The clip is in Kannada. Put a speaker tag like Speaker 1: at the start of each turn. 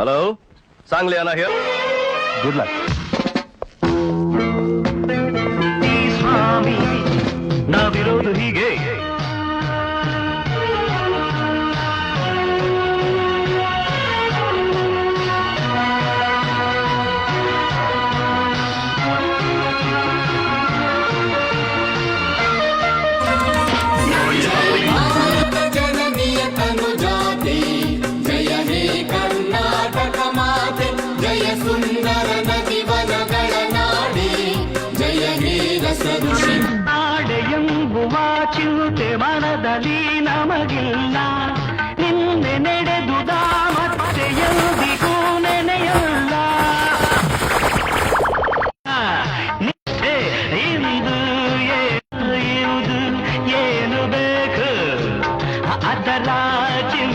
Speaker 1: Hello Sangli Anna here
Speaker 2: good luck
Speaker 3: ಸುಂದರ ನದಿವನಗಳ ನಾಡಿ. ಜಯ ವೀರ ಸದುಷಿ
Speaker 2: ನಾಡೆಯಂಬುವ ಚಿಂತೆ ಮನದಲ್ಲಿ ನಮಗಿಲ್ಲ. ನಿನ್ನೆ ನಡೆದುದ ಮತ್ತೆ ಎಂದಿಗೂ ನೆನೆಯಲ್ಲ.